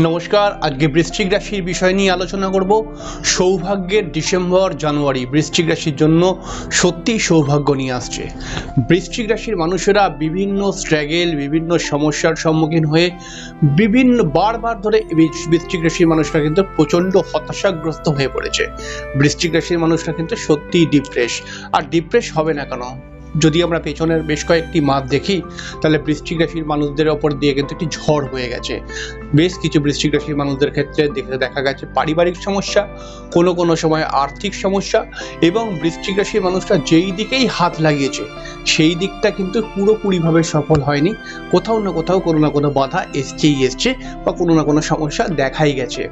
নমস্কার, আজকে বৃশ্চিক রাশির বিষয় নিয়ে আলোচনা করব। সৌভাগ্যের ডিসেম্বর, জানুয়ারি। বৃশ্চিক রাশির জন্য সত্যি সৌভাগ্য নিয়ে আসছে। বৃশ্চিক রাশির মানুষেরা বিভিন্ন স্ট্রাগেল বিভিন্ন সমস্যার সম্মুখীন হয়ে বিভিন্ন বারবার ধরে বৃশ্চিক রাশির মানুষরা কিন্তু প্রচণ্ড হতাশাগ্রস্ত হয়ে পড়েছে। বৃশ্চিক রাশির মানুষরা কিন্তু সত্যিই ডিপ্রেস আর ডিপ্রেস হবে না কেন? যদি আমরা পেছনের বেশ কয়েকটি মাস দেখি, তাহলে বৃশ্চিক রাশির মানুষদের ওপর দিয়ে কিন্তু একটি ঝড় হয়ে গেছে। বেশ কিছু বৃশ্চিক রাশির মানুষদের ক্ষেত্রে দেখে দেখা গেছে পারিবারিক সমস্যা, কোনো কোনো সময় আর্থিক সমস্যা এবং বৃশ্চিক রাশির মানুষরা যেই দিকেই হাত লাগিয়েছে, সেই দিকটা কিন্তু পুরোপুরিভাবে সফল হয়নি। কোথাও না কোথাও কোনো না কোনো বাধা এসছেই এসছে বা কোনো না কোনো সমস্যা দেখাই গেছে।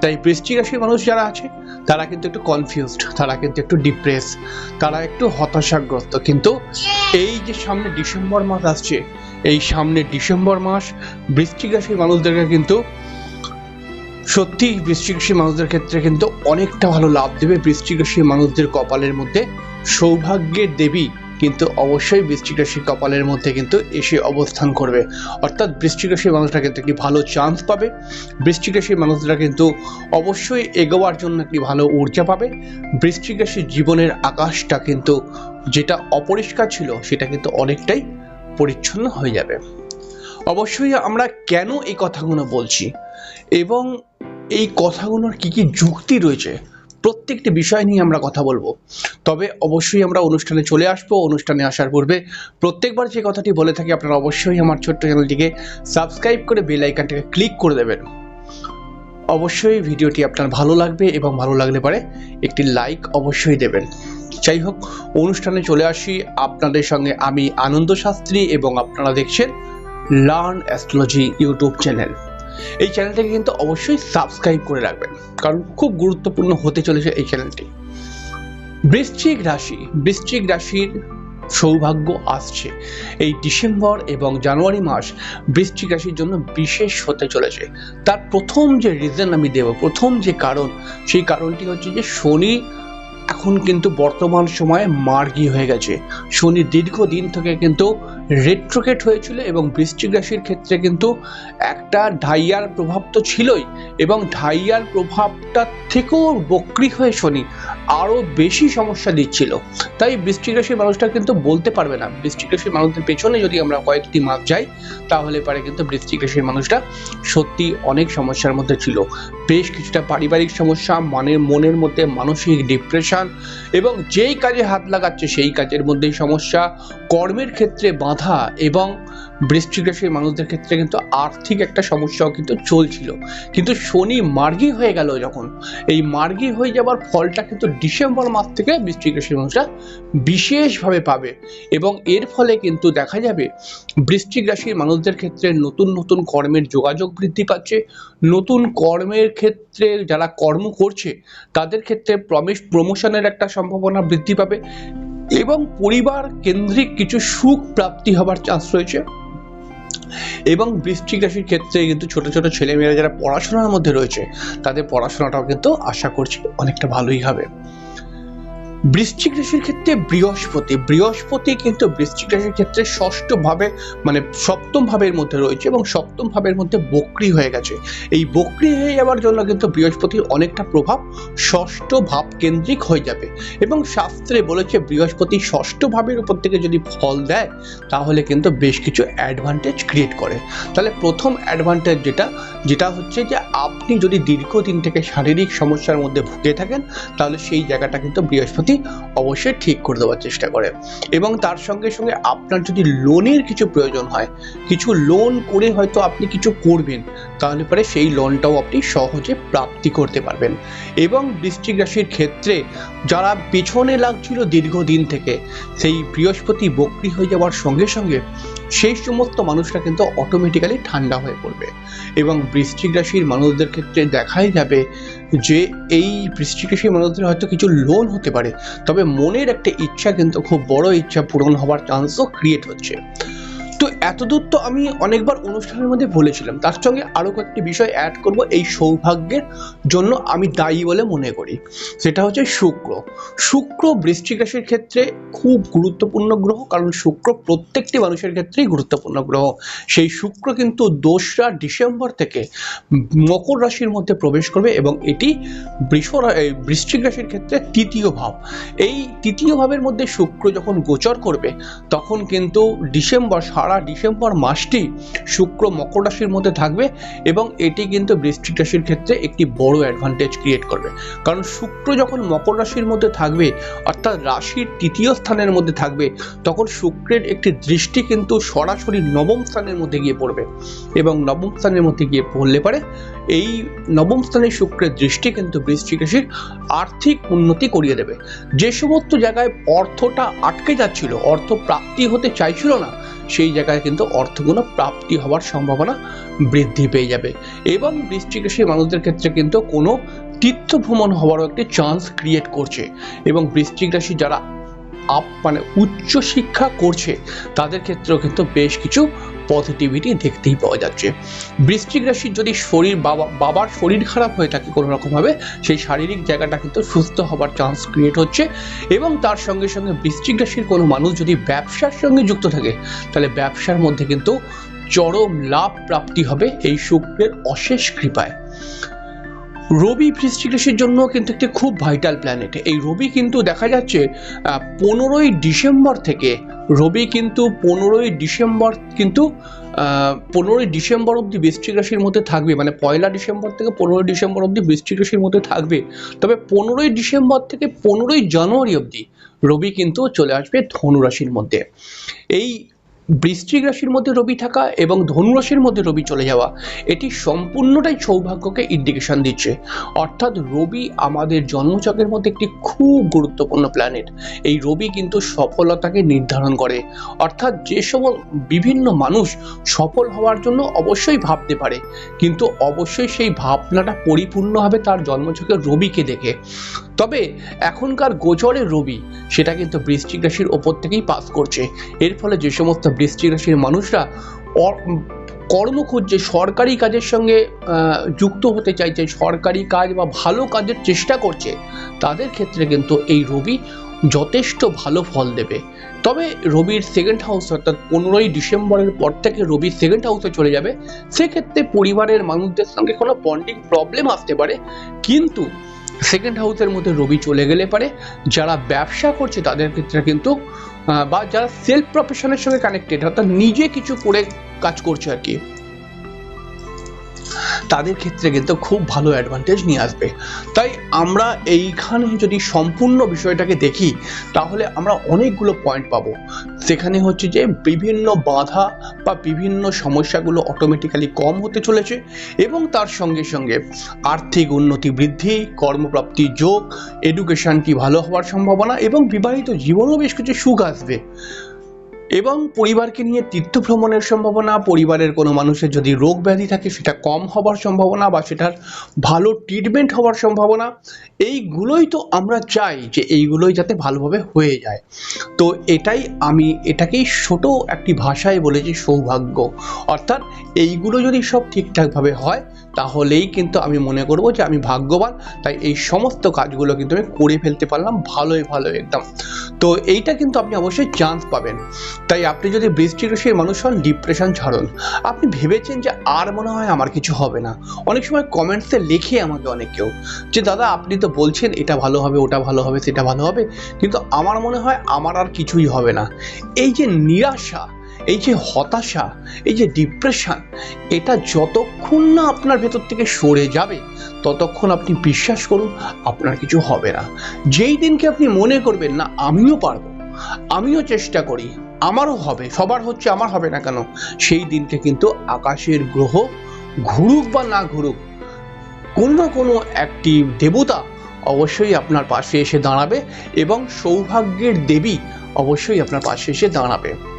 তাই বৃশ্চিক রাশির মানুষ যারা আছে তারা কিন্তু একটু কনফিউজড তারা কিন্তু একটু ডিপ্রেস তারা একটু হতাশাগ্রস্ত। কিন্তু এই যে সামনে ডিসেম্বর মাস আসছে, এই সামনে ডিসেম্বর মাস রাশির মানুষদেরকে কিন্তু সত্যি রাশির মানুষদের ক্ষেত্রে কিন্তু অনেকটা ভালো লাভ দেবে রাশির মানুষদের কপালের মধ্যে। সৌভাগ্যের দেবী কিন্তু অবশ্যই বৃশ্চিক রাশির কপালের মধ্যে কিন্তু এসে অবস্থান করবে। অর্থাৎ বৃশ্চিক রাশির মানুষরা কিন্তু একটি ভালো চান্স পাবে। বৃশ্চিক রাশির মানুষরা কিন্তু অবশ্যই এগোবার জন্য একটি ভালো ঊর্জা পাবে। বৃশ্চিক রাশির জীবনের আকাশটা কিন্তু যেটা অপরিষ্কার ছিল, সেটা কিন্তু অনেকটাই পরিচ্ছন্ন হয়ে যাবে। অবশ্যই আমরা কেন এই কথাগুলো বলছি? এবং এই কথাগুলোর কি কি যুক্তি রয়েছে? প্রত্যেকটি বিষয় নিয়ে আমরা কথা বলব। তবে অবশ্যই আমরা অনুষ্ঠানে চলে আসব। অনুষ্ঠানে আসার পূর্বে প্রত্যেকবার যে কথাটি বলে থাকি, আপনারা অবশ্যই আমার ছোট্ট চ্যানেলটিকে সাবস্ক্রাইব করে বেল আইকনটাকে ক্লিক করে দেবেন। অবশ্যই ভিডিওটি আপনার ভালো লাগবে এবং ভালো লাগলে পারে একটি লাইক অবশ্যই দেবেন। যাই হোক, অনুষ্ঠানে চলে আসি। আপনাদের সঙ্গে আমি আনন্দ শাস্ত্রী এবং আপনারা দেখছেন লার্ন অ্যাস্ট্রোলজি ইউটিউব চ্যানেল। এই চ্যানেলটাকে কিন্তু অবশ্যই সাবস্ক্রাইব করে রাখবেন, কারণ খুব গুরুত্বপূর্ণ হতে চলেছে এই চ্যানেলটি। বৃশ্চিক রাশি, বৃশ্চিক রাশির সৌভাগ্য আসছে। এই ডিসেম্বর এবং জানুয়ারি মাস বৃশ্চিক রাশির জন্য বিশেষ হতে চলেছে। তার প্রথম যে রিজন আমি দেব, প্রথম যে কারণ, সেই কারণটি হচ্ছে যে শনি এখন কিন্তু বর্তমান সময়ে মার্গী হয়ে গেছে। শনি দীর্ঘদিন থেকে কিন্তু রেট্রোকেট হয়েছিল এবং বৃশ্চিক রাশির ক্ষেত্রে কিন্তু একটা ঢাইয়ার প্রভাব তো ছিলই এবং ঢাইয়ার প্রভাবটা থেকেও বক্রি হয়ে শনি আরও বেশি সমস্যা দিচ্ছিল। তাই বৃশ্চিক রাশির মানুষটা কিন্তু বলতে পারবে না। বৃশ্চিক রাশির মানুষদের পেছনে যদি আমরা কয়েকটি মাপ যাই, তাহলে পারে কিন্তু বৃশ্চিক রাশির মানুষটা সত্যি অনেক সমস্যার মধ্যে ছিল। বেশ কিছুটা পারিবারিক সমস্যা, মনের মনের মধ্যে মানসিক ডিপ্রেশন এবং যেই কাজে হাত লাগাচ্ছে সেই কাজের মধ্যেই সমস্যা। কর্মের ক্ষেত্রে বাধা এবং বৃশ্চিক রাশির মানুষদের ক্ষেত্রে কিন্তু আর্থিক একটা সমস্যাও কিন্তু চলছিল। কিন্তু শনি মার্গী হয়ে গেল যখন, এই মার্গী হয়ে যাবার ফলটা কিন্তু ডিসেম্বর মাস থেকে রাশির মানুষরা বিশেষভাবে পাবে এবং এর ফলে কিন্তু দেখা যাবে রাশির মানুষদের ক্ষেত্রে নতুন নতুন কর্মের যোগাযোগ বৃদ্ধি পাচ্ছে। নতুন কর্মের ক্ষেত্রে যারা কর্ম করছে, তাদের ক্ষেত্রে প্রমেশ প্রমোশনের একটা সম্ভাবনা বৃদ্ধি পাবে। এবং পরিবার কেন্দ্রিক কিছু সুখ প্রাপ্তি হবার চান্স রয়েছে। এবং বৃষ্টিক রাশির ক্ষেত্রে কিন্তু ছোট ছোট ছেলেমেয়েরা যারা পড়াশোনার মধ্যে রয়েছে, তাদের পড়াশোনাটাও কিন্তু আশা করছি অনেকটা ভালোই হবে। বৃশ্চিক রাশির ক্ষেত্রে বৃহস্পতি বৃহস্পতি কিন্তু বৃশ্চিক রাশির ক্ষেত্রে ষষ্ঠ ভাবে মানে সপ্তম ভাবের মধ্যে রয়েছে এবং সপ্তম ভাবের মধ্যে বক্রি হয়ে গেছে। এই বক্রি হয়ে যাওয়ার জন্য কিন্তু বৃহস্পতির অনেকটা প্রভাব ষষ্ঠ ভাব কেন্দ্রিক হয়ে যাবে এবং শাস্ত্রে বলেছে বৃহস্পতি ষষ্ঠ ভাবের উপর থেকে যদি ফল দেয়, তাহলে কিন্তু বেশ কিছু অ্যাডভান্টেজ ক্রিয়েট করে। তাহলে প্রথম অ্যাডভান্টেজ যেটা যেটা হচ্ছে যে আপনি যদি দীর্ঘদিন থেকে শারীরিক সমস্যার মধ্যে ভুগে থাকেন, তাহলে সেই জায়গাটা কিন্তু বৃহস্পতি অবশ্যই ঠিক করে দেওয়ার চেষ্টা করে। এবং তার সঙ্গে সঙ্গে আপনার যদি লোনের কিছু প্রয়োজন হয়, কিছু লোন করে হয়তো আপনি কিছু করবেন, তাহলে পরে সেই লোনটাও আপনি সহজে প্রাপ্তি করতে পারবেন। এবং বৃষ্টিক রাশির ক্ষেত্রে যারা পেছনে লাগছিল দীর্ঘদিন থেকে, সেই বৃহস্পতি বক্রি হয়ে যাওয়ার সঙ্গে সঙ্গে সেই সমস্ত মানুষরা কিন্তু অটোমেটিক্যালি ঠান্ডা হয়ে পড়বে। এবং বৃষ্টিক রাশির মানুষদের ক্ষেত্রে দেখাই যাবে যে এই বৃষ্টিক রাশির মানুষদের হয়তো কিছু লোন হতে পারে। তবে মনের একটা ইচ্ছা কিন্তু খুব বড় ইচ্ছা পূরণ হওয়ার চান্সও ক্রিয়েট হচ্ছে। তো এতদূর তো আমি অনেকবার অনুষ্ঠানের মধ্যে বলেছিলাম, তার সঙ্গে আরও কয়েকটি বিষয় অ্যাড করব এই সৌভাগ্যের জন্য আমি দায়ী বলে মনে করি। সেটা হচ্ছে শুক্র। শুক্র বৃশ্চিক রাশির ক্ষেত্রে খুব গুরুত্বপূর্ণ গ্রহ, কারণ শুক্র প্রত্যেকটি মানুষের ক্ষেত্রেই গুরুত্বপূর্ণ গ্রহ। সেই শুক্র কিন্তু দোসরা ডিসেম্বর থেকে মকর রাশির মধ্যে প্রবেশ করবে এবং এটি বৃষ বৃশ্চিক রাশির ক্ষেত্রে তৃতীয় ভাব। এই তৃতীয় ভাবের মধ্যে শুক্র যখন গোচর করবে, তখন কিন্তু ডিসেম্বর সারা ডিসেম্বর মাসটি শুক্র মকর রাশির মধ্যে থাকবে এবং এটি কিন্তু বৃশ্চিক রাশির ক্ষেত্রে একটি বড় অ্যাডভান্টেজ ক্রিয়েট করবে। কারণ শুক্র যখন মকর রাশির মধ্যে থাকবে, অর্থাৎ রাশির তৃতীয় স্থানের মধ্যে থাকবে, তখন শুক্রের একটি দৃষ্টি কিন্তু সরাসরি নবম স্থানের মধ্যে গিয়ে পড়বে এবং নবম স্থানের মধ্যে গিয়ে পড়লে পারে এই নবম স্থানে শুক্রের দৃষ্টি কিন্তু বৃশ্চিক রাশির আর্থিক উন্নতি করিয়ে দেবে। যে সমস্ত জায়গায় অর্থটা আটকে যাচ্ছিল অর্থ প্রাপ্তি হতে চাইছিল না সেই জায়গায় কিন্তু অর্থগুণ প্রাপ্তি হওয়ার সম্ভাবনা বৃদ্ধি পেয়ে যাবে। এবং বৃশ্চিক সেই মানুষদের ক্ষেত্রে কিন্তু কোনো তীর্থ ভ্রমণ হওয়ারও একটি চান্স ক্রিয়েট করছে। এবং বৃষ্টিক রাশি যারা আপ মানে উচ্চ শিক্ষা করছে, তাদের ক্ষেত্রেও কিন্তু বেশ কিছু পজিটিভিটি দেখতেই পাওয়া যাচ্ছে। বৃষ্টিক রাশির যদি শরীর বাবা, বাবার শরীর খারাপ হয়ে থাকে কোনো রকমভাবে সেই শারীরিক জায়গাটা কিন্তু সুস্থ হবার চান্স ক্রিয়েট হচ্ছে এবং তার সঙ্গে সঙ্গে বৃষ্টিক রাশির কোনো মানুষ যদি ব্যবসার সঙ্গে যুক্ত থাকে, তাহলে ব্যবসার মধ্যে কিন্তু চরম লাভ প্রাপ্তি হবে এই শুক্রের অশেষ কৃপায়। রবি রাশির জন্য কিন্তু একটি খুব ভাইটাল প্ল্যানেট এই রবি কিন্তু দেখা যাচ্ছে পনেরোই ডিসেম্বর থেকে, রবি কিন্তু পনেরোই ডিসেম্বর কিন্তু পনেরোই ডিসেম্বর অবধি বৃশ্চিক রাশির মধ্যে থাকবে। মানে পয়লা ডিসেম্বর থেকে পনেরোই ডিসেম্বর অবধি বৃশ্চিক রাশির মধ্যে থাকবে। তবে পনেরোই ডিসেম্বর থেকে পনেরোই জানুয়ারি অবধি রবি কিন্তু চলে আসবে ধনু রাশির মধ্যে। এই বৃশ্চিক রাশির মধ্যে রবি থাকা এবং ধনু রাশির মধ্যে রবি চলে যাওয়া, এটি সম্পূর্ণটাই সৌভাগ্যকে ইন্ডিকেশন দিচ্ছে। অর্থাৎ রবি আমাদের জন্মচকের মধ্যে একটি খুব গুরুত্বপূর্ণ প্ল্যানেট এই রবি কিন্তু সফলতাকে নির্ধারণ করে। অর্থাৎ যে সময় বিভিন্ন মানুষ সফল হওয়ার জন্য অবশ্যই ভাবতে পারে। কিন্তু অবশ্যই সেই ভাবনাটা পরিপূর্ণ হবে তার জন্মচক্রের রবিকে দেখে। তবে এখনকার গোচরের রবি, সেটা কিন্তু বৃশ্চিক রাশির ওপর থেকেই পাস করছে। এর ফলে যে সমস্ত বৃশ্চিক রাশির মানুষরা কর্ম খুঁজছে সরকারি কাজের সঙ্গে যুক্ত হতে চাইছে, সরকারি কাজ বা ভালো কাজের চেষ্টা করছে, তাদের ক্ষেত্রে কিন্তু এই রবি যথেষ্ট ভালো ফল দেবে। তবে রবির সেকেন্ড হাউস অর্থাৎ পনেরোই ডিসেম্বরের পর থেকে রবি সেকেন্ড হাউসে চলে যাবে। সেক্ষেত্রে পরিবারের মানুষদের সঙ্গে কোনো বন্ডিং প্রবলেম আসতে পারে। কিন্তু সেকেন্ড হাউসের মধ্যে রবি চলে গেলে পারে। যারা ব্যবসা করছে তাদের ক্ষেত্রে কিন্তু বা যারা সেলফ প্রফেশনের সঙ্গে কানেক্টেড অর্থাৎ নিজে কিছু করে কাজ করছে আর কি, তাদের ক্ষেত্রে কিন্তু খুব ভালো অ্যাডভান্টেজ নিয়ে আসবে। তাই আমরা এইখানে যদি সম্পূর্ণ বিষয়টাকে দেখি, তাহলে আমরা অনেকগুলো পয়েন্ট পাবো। সেখানে হচ্ছে যে বিভিন্ন বাধা বা বিভিন্ন সমস্যাগুলো অটোমেটিক্যালি কম হতে চলেছে এবং তার সঙ্গে সঙ্গে আর্থিক উন্নতি বৃদ্ধি, কর্মপ্রাপ্তি যোগ এডুকেশনটি ভালো হওয়ার সম্ভাবনা এবং বিবাহিত জীবনেও বেশ কিছু সুখ আসবে। এবং পরিবারকে নিয়ে তীর্থ ভ্রমণের সম্ভাবনা, পরিবারের কোনো মানুষের যদি রোগ ব্যাধি থাকে, সেটা কম হবার সম্ভাবনা বা সেটার ভালো ট্রিটমেন্ট হওয়ার সম্ভাবনা, এইগুলোই তো আমরা চাই যে এইগুলোই যাতে ভালোভাবে হয়ে যায়। তো এটাই আমি এটাকেই ছোট একটি ভাষায় বলেছি সৌভাগ্য। অর্থাৎ এইগুলো যদি সব ঠিকঠাকভাবে হয় তাহলেই কিন্তু আমি মনে করব যে আমি ভাগ্যবান। তাই এই সমস্ত কাজগুলো কিন্তু আমি করে ফেলতে পারলাম ভালোই ভালো একদম। তো এইটা কিন্তু আপনি অবশ্যই চান্স পাবেন। তাই আপনি যদি বৃষ্টিক রাশির মানুষ হন ডিপ্রেশন ছাড়ুন। আপনি ভেবেছেন যে আর মনে হয় আমার কিছু হবে না। অনেক সময় কমেন্টসে লেখে আমাকে অনেক কেউ যে, দাদা, আপনি তো বলছেন এটা ভালো হবে, ওটা ভালো হবে, সেটা ভালো হবে। কিন্তু আমার মনে হয় আমার আর কিছুই হবে না। এই যে নিরাশা এই যে হতাশা, এই যে ডিপ্রেশন এটা যতক্ষণ না আপনার ভেতর থেকে সরে যাবে, ততক্ষণ আপনি বিশ্বাস করুন আপনার কিছু হবে না। যেই দিনকে আপনি মনে করবেন, না, আমিও পারব, আমিও চেষ্টা করি, আমারও হবে, সবার হচ্ছে আমার হবে না কেন? সেই দিনকে কিন্তু আকাশের গ্রহ ঘুরুক বা না ঘুরুক, কোনো না কোনো একটি দেবতা অবশ্যই আপনার পাশে এসে দাঁড়াবে এবং সৌভাগ্যের দেবী অবশ্যই আপনার পাশে এসে দাঁড়াবে।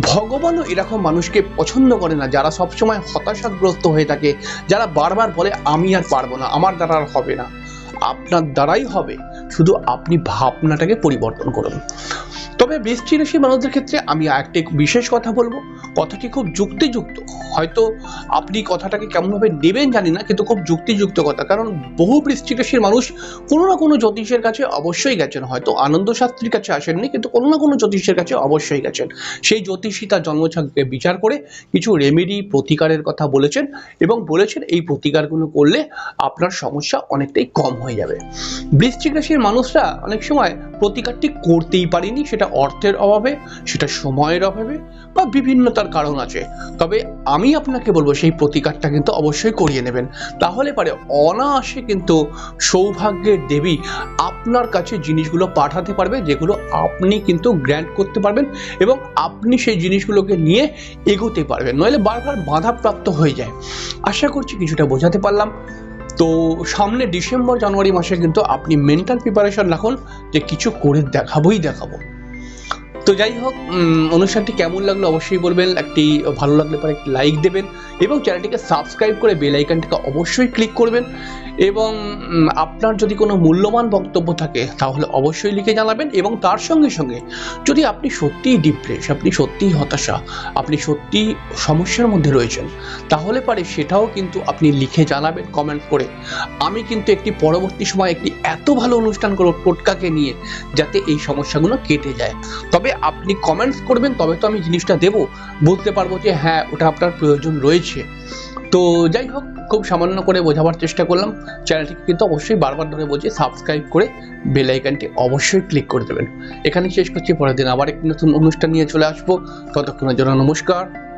ভগবানও এরকম মানুষকে পছন্দ করে না, যারা সবসময় হতাশাগ্রস্ত হয়ে থাকে, যারা বারবার বলে, আমি আর পারব না, আমার দ্বারা আর হবে না। আপনার দ্বারাই হবে, শুধু আপনি ভাবনাটাকে পরিবর্তন করুন। তবে বৃষ্টি রাশি মানুষদের ক্ষেত্রে আমি একটা বিশেষ কথা বলব। কথাটি খুব যুক্তিযুক্ত। হয়তো আপনি কথাটাকে কেমনভাবে নেবেন জানি না, কিন্তু খুব যুক্তিযুক্ত কথা। কারণ বহু বৃষ্টি রাশির মানুষ কোনো না কোনো জ্যোতিষের কাছে অবশ্যই গেছেন। হয়তো আনন্দ শাস্ত্রীর কাছে আসেননি, কিন্তু কোনো না কোনো জ্যোতিষের কাছে অবশ্যই গেছেন। সেই জ্যোতিষী তার জন্মছককে বিচার করে কিছু রেমেডি প্রতিকারের কথা বলেছেন এবং বলেছেন এই প্রতিকারগুলো করলে আপনার সমস্যা অনেকটাই কম হয়ে যাবে। বৃশ্চিক রাশির মানুষরা অনেক সময় প্রতিকারটি করতেই পারেনি, সেটা অর্থের অভাবে, সেটা সময়ের অভাবে বা বিভিন্নতার কারণ আছে। তবে আমি আপনাকে বলব, সেই প্রতিকারটা কিন্তু অবশ্যই করিয়ে নেবেন। তাহলে পারে অনায়াসে কিন্তু সৌভাগ্যের দেবী আপনার কাছে জিনিসগুলো পাঠাতে পারবে, যেগুলো আপনি কিন্তু গ্র্যান্ট করতে পারবেন এবং আপনি সেই জিনিসগুলোকে নিয়ে এগোতে পারবেন। নইলে বারবার বাধাপ্রাপ্ত হয়ে যায়। আশা করছি কিছুটা বোঝাতে পারলাম। তো সামনে ডিসেম্বর, জানুয়ারি মাসে কিন্তু আপনি মেন্টাল প্রিপারেশন রাখুন, যে কিছু করে দেখাবোই দেখাবো। তো যাই হোক অনুষ্ঠানটি কেমন লাগল অবশ্যই বলবেন। একটি ভালো লাগলে পরে একটি লাইক দেবেন এবং চ্যানেলটিকে সাবস্ক্রাইব করে বেল আইকনটিকে অবশ্যই ক্লিক করবেন এবং আপনার যদি কোনো মূল্যবান বক্তব্য থাকে, তাহলে অবশ্যই লিখে জানাবেন এবং তার সঙ্গে সঙ্গে যদি আপনি সত্যিই ডিপ্রেস আপনি সত্যিই হতাশা, আপনি সত্যিই সমস্যার মধ্যে রয়েছেন, তাহলে পারে সেটাও কিন্তু আপনি লিখে জানাবেন কমেন্ট করে। আমি কিন্তু একটি পরবর্তী সময় একটি এত ভালো অনুষ্ঠান করব টোটকাকে নিয়ে, যাতে এই সমস্যাগুলো কেটে যায়। তবে আপনি কমেন্টস করবেন, তবে তো আমি জিনিসটা দেব। বলতে পারব যে হ্যাঁ ওটা আপনার প্রয়োজন রয়েছে। তো যাই হোক, খুব সামান্য করে বোঝাবার চেষ্টা করলাম। চ্যানেলটিকে কিন্তু অবশ্যই বারবার ধরে বলছি সাবস্ক্রাইব করে বেল আইকনটি অবশ্যই ক্লিক করে দেবেন। এখানে শেষ করছি, পরের দিন আবার একটি নতুন অনুষ্ঠান নিয়ে চলে আসব। ততক্ষণের জন্য নমস্কার।